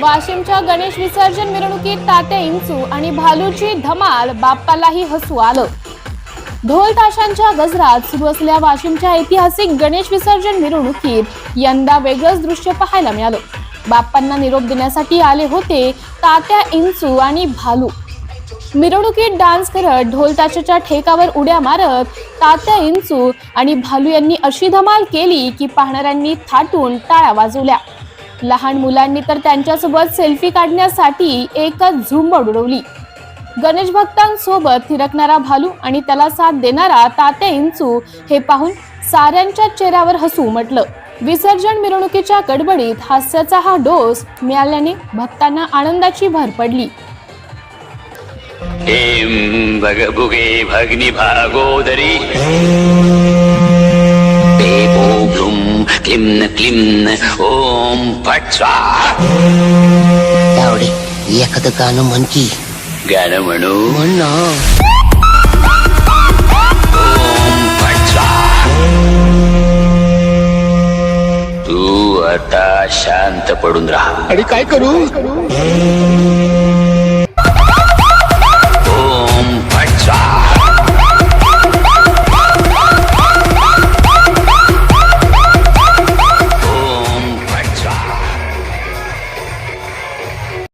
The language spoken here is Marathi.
वाशिमच्या गणेश विसर्जन मिरवणुकीत तात्या इंचू आणि भालूची धमाल बाप्पालाही हसू आलं. ढोल ताशांच्या गजरात सुरू असलेल्या वाशिमच्या ऐतिहासिक गणेश विसर्जन मिरवणुकीत यंदा वेगळंच दृश्य पाहायला मिळालं. बाप्पांना निरोप देण्यासाठी आले होते तात्या इंचू आणि भालू. मिरवणुकीत डान्स करत ढोल ताशाच्या ठेकावर उड्या मारत तात्या इंचू आणि भालू यांनी अशी धमाल केली की पाहणाऱ्यांनी थाटून टाळ्या वाजवल्या. लहान मुलांनी तर त्यांच्यासोबत सेल्फी काढण्यासाठी एकच झुंबड उडवली. गणेश भक्तांसोबत थिरकणारा भालू आणि त्याला साथ देणारा तात्या इंचू हे पाहून साऱ्यांच्या चेहऱ्यावर हसू म्हटलं विसर्जन मिरवणुकीच्या गडबडीत हास्याचा हा डोस मिळाल्याने भक्तांना आनंदाची भर पडली. भगभुगे भगनी भागोदरी क्लिम्न क्लिम्न ओम फट स्वाहा तावडे एखादं गाणं म्हण की गाणं म्हणू म्हण तू आता शांत पडून राहा. आणि काय करू?